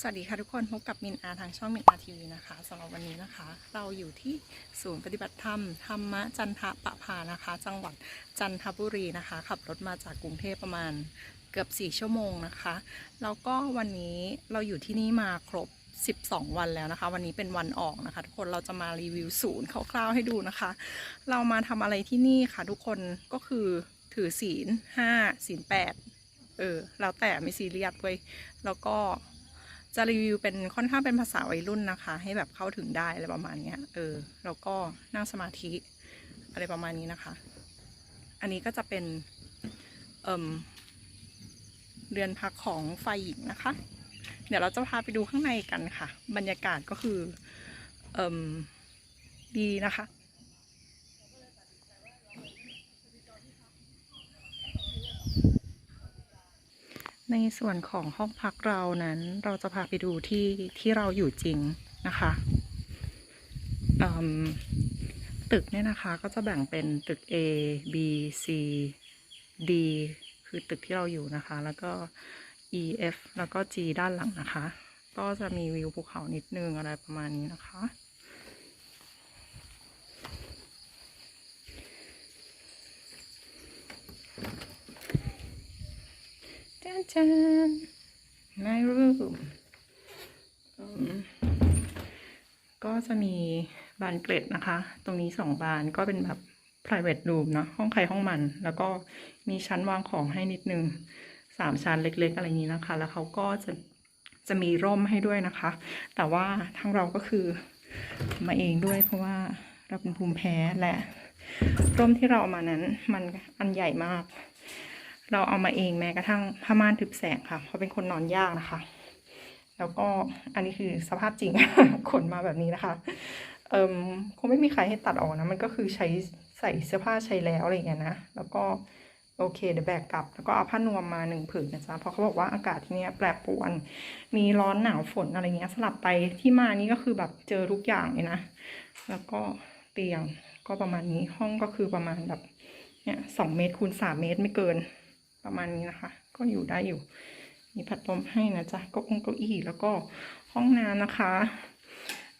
สวัสดีค่ะทุกคนพบกับมินอาทางช่องมินอาทีวีนะคะสำหรับวันนี้นะคะ เราอยู่ที่ศูนย์ปฏิบัติธรรมธรรมะจันทปะพานะคะ จังหวัดจันทบุรีนะคะ ขับรถมาจากกรุงเทพประมาณเกือบ 4 ชั่วโมงนะคะแล้วก็วันนี้เราอยู่ที่นี่มาครบ 12 วันแล้วนะคะ วันนี้เป็นวันออกนะคะ ทุกคนเราจะมารีวิวศูนย์คร่าวๆให้ดูนะคะ เรามาทำอะไรที่นี่ค่ะ ทุกคนก็คือถือศีล5ศีล8เออแล้วแต่ไม่ซีเรียสเว้ยแล้วก็ จะรีวิวเป็นค่อนข้างเป็นภาษาวัยรุ่นนะคะ ให้แบบเข้าถึงได้อะไรประมาณนี้เออแล้วก็นั่งสมาธิอะไรประมาณนี้นะคะ อันนี้ก็จะเป็นเอ่มเรือนพักของฝ่ายหญิงนะคะ เดี๋ยวเราจะพาไปดูข้างในกันค่ะ บรรยากาศก็คือเอ่มดีนะคะ ในส่วนของห้องพักเรานั้น เราจะพาไปดูที่ที่เราอยู่จริงนะคะตึกเนี่ยนะคะก็จะแบ่งเป็นตึก A B C D คือตึกที่เราอยู่นะคะ แล้วก็ E F แล้วก็ G ด้านหลังนะคะ ก็จะมีวิวภูเขานิดนึงอะไรประมาณนี้นะคะ จ้าจ้านในรูมก็จะมีบานเกล็ดนะคะ ตรงนี้สองบานก็เป็นแบบ private room เนอะห้องใครห้องมัน แล้วก็มีชั้นวางของให้นิดนึงสามชั้นเล็ก ๆ อะไรนี้นะคะ แล้วเขาก็จะจะมีร่มให้ด้วยนะคะ แต่ว่าทางเราก็คือมาเองด้วยเพราะว่าเราเป็นภูมิแพ้และร่มที่เราเอามานั้นมันอันใหญ่มาก เราเอามาเองแม้กระทั่งผ้าม่านทึบแสงค่ะ เพราะเป็นคนนอนยากนะคะ แล้วก็อันนี้คือสภาพจริง ขนมาแบบนี้นะคะเอิมคงไม่มีใครให้ตัดออกนะ มันก็คือใช้ใส่เสื้อผ้าใช้แล้วอะไรอย่างเงี้ยนะ แล้วก็โอเคเดี๋ยวแบกกลับ แล้วก็เอาผ้านวมมาหนึ่งผืนนะจ๊ะ เพราะเขาบอกว่าอากาศที่นี้ยแปรปรวน มีร้อนหนาวฝนอะไรเงี้ยสลับไปที่มานี่ก็คือแบบเจอทุกอย่างเลยนะ แล้วก็เตียงก็ประมาณนี้ห้องก็คือประมาณแบบเนี่ยสองเมตรคูณสามเมตรไม่เกิน ประมาณนี้นะคะ ก็อยู่ได้อยู่ มีพัดลมให้นะจ๊ะก็องเก้าอี้แล้วก็ห้องน้ำนะคะ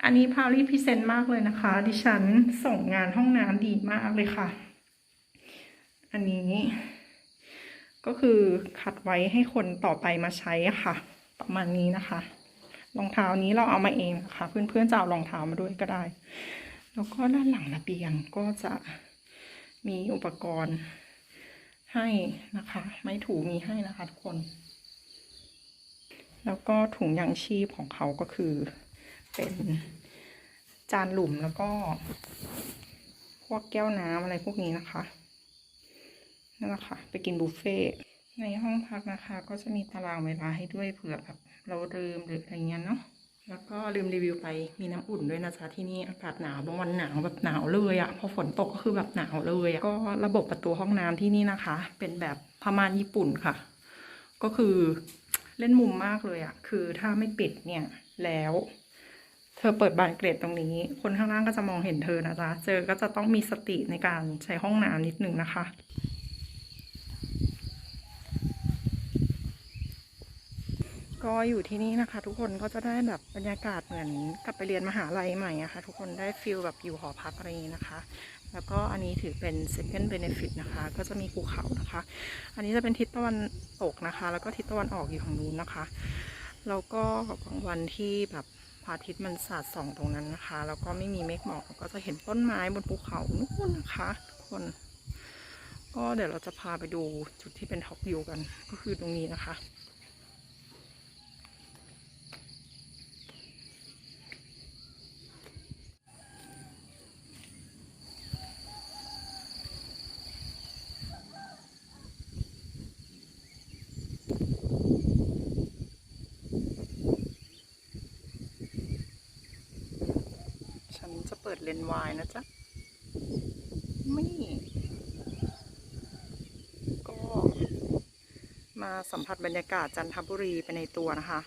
อันนี้พาวลี่พรีเซนต์มากเลยนะคะ ดิฉันส่งงานห้องน้ำดีมากเลยค่ะ อันนี้ก็คือคัดไว้ให้คนต่อไปมาใช้อะค่ะ ประมาณนี้นะคะรองเท้านี้เราเอามาเองนะคะเพื่อนๆจะเอารองเท้ามาด้วยก็ได้ แล้วก็ด้านหลังระเบียงก็จะมีอุปกรณ์ ให้นะคะ ไม้ถูมีให้นะคะ ทุกคน แล้วก็ถุงยางชีพของเขาก็คือ เป็นจานหลุมแล้วก็ พวกแก้วน้ำอะไรพวกนี้นะคะนั่นแหละค่ะไปกินบุฟเฟ่ในห้องพักนะคะ ก็จะมีตารางเวลาให้ด้วยเผื่อแบบเราลืมหรืออะไรเงี้ยเนาะ แล้วก็ลืมรีวิวไปมีน้ำอุ่นด้วยนะจ๊ะที่นี่อากาศหนาวบางวันหนาวแบบหนาวเลยอะพอฝนตกก็คือแบบหนาวเลยอะก็ระบบประตูห้องน้ำที่นี่นะคะ เป็นแบบพม่านญี่ปุ่นค่ะ ก็คือเล่นมุมมากเลยอะคือถ้าไม่ปิดเนี่ยแล้ว เธอเปิดบานเกรดตรงนี้ คนข้างล่างก็จะมองเห็นเธอนะจ๊ะเจอก็จะต้องมีสติในการใช้ห้องน้ำนิดนึงนะคะ ก็อยู่ที่นี่นะคะ ทุกคนก็จะได้แบบบรรยากาศเหมือนกลับไปเรียนมหาลัยใหม่อะค่ะทุกคนได้ฟิลแบบอยู่หอพักอะไรอย่างนี้นะคะ แล้วก็อันนี้ถือเป็น second benefit นะคะ ก็จะมีภูเขานะคะ อันนี้จะเป็นทิศตะวันตกนะคะ แล้วก็ทิศตะวันออกอยู่ทางนู้นนะคะแล้วก็บางวันที่แบบพระอาทิตย์มันสาดส่องตรงนั้นนะคะ แล้วก็ไม่มีเมฆหมอกก็จะเห็นต้นไม้บนภูเขานู่นนะคะทุกคน ก็เดี๋ยวเราจะพาไปดูจุดที่เป็นท็อปวิวกัน ก็คือตรงนี้นะคะ ฉันจะเปิดเลนส์วายนะจ๊ะไม่ก็มาสัมผัสบรรยากาศจันทบุรีไปในตัวนะคะ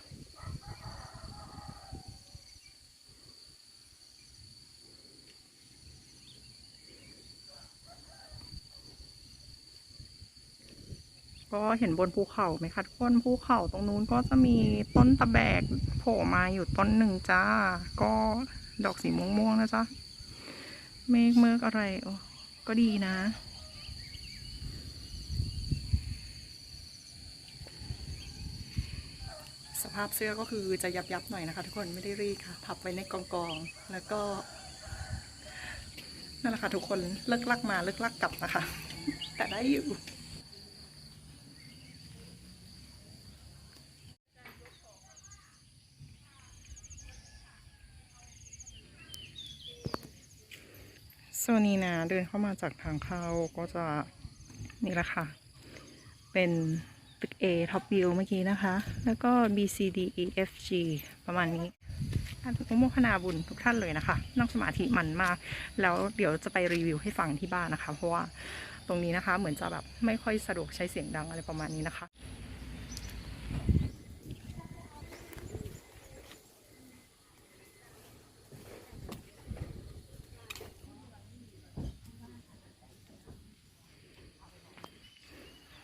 ก็เห็นบนภูเขาไหมคะทุกคนภูเขาตรงนู้นก็จะมีต้นตะแบกโผล่มาอยู่ต้นหนึ่งจ้า ก็ ดอกสีม่วงๆนะจ๊ะ เมฆเมฆอะไรโอ้ก็ดีนะ สภาพเสื้อก็คือจะยับยับๆหน่อยนะคะ ทุกคนไม่ได้รีดค่ะ พับไว้ในกองกองๆแล้วก็ นั่นแหละค่ะทุกคนเลิกลักมาเลิกลักกลับนะคะ แต่ได้อยู่ โซนนี้นะเดินเข้ามาจากทางเข้าก็จะนี่แหละค่ะ เป็นตึก A ท็อปวิวเมื่อกี้นะคะ แล้วก็ B C D E F G ประมาณนี้อนุโมทนาบุญทุกท่านเลยนะคะ นั่งสมาธิมันมาก แล้วเดี๋ยวจะไปรีวิวให้ฟังที่บ้านนะคะ เพราะว่าตรงนี้นะคะเหมือนจะแบบไม่ค่อยสะดวกใช้เสียงดังอะไรประมาณนี้นะคะ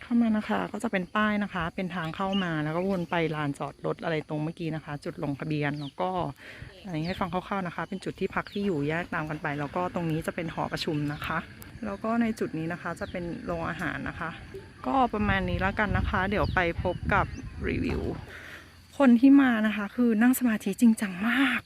เข้ามานะคะ ก็จะเป็นป้ายนะคะ เป็นทางเข้ามาแล้วก็วนไปลานจอดรถอะไรตรงเมื่อกี้นะคะ จุดลงทะเบียนแล้วก็อันนี้ให้ฟังคร่าวๆนะคะ เป็นจุดที่พักที่อยู่แยกตามกันไป แล้วก็ตรงนี้จะเป็นหอประชุมนะคะ แล้วก็ในจุดนี้นะคะจะเป็นโรงอาหารนะคะ ก็ประมาณนี้แล้วกันนะคะ เดี๋ยวไปพบกับรีวิวคนที่มานะคะ คือนั่งสมาธิจริงจังมาก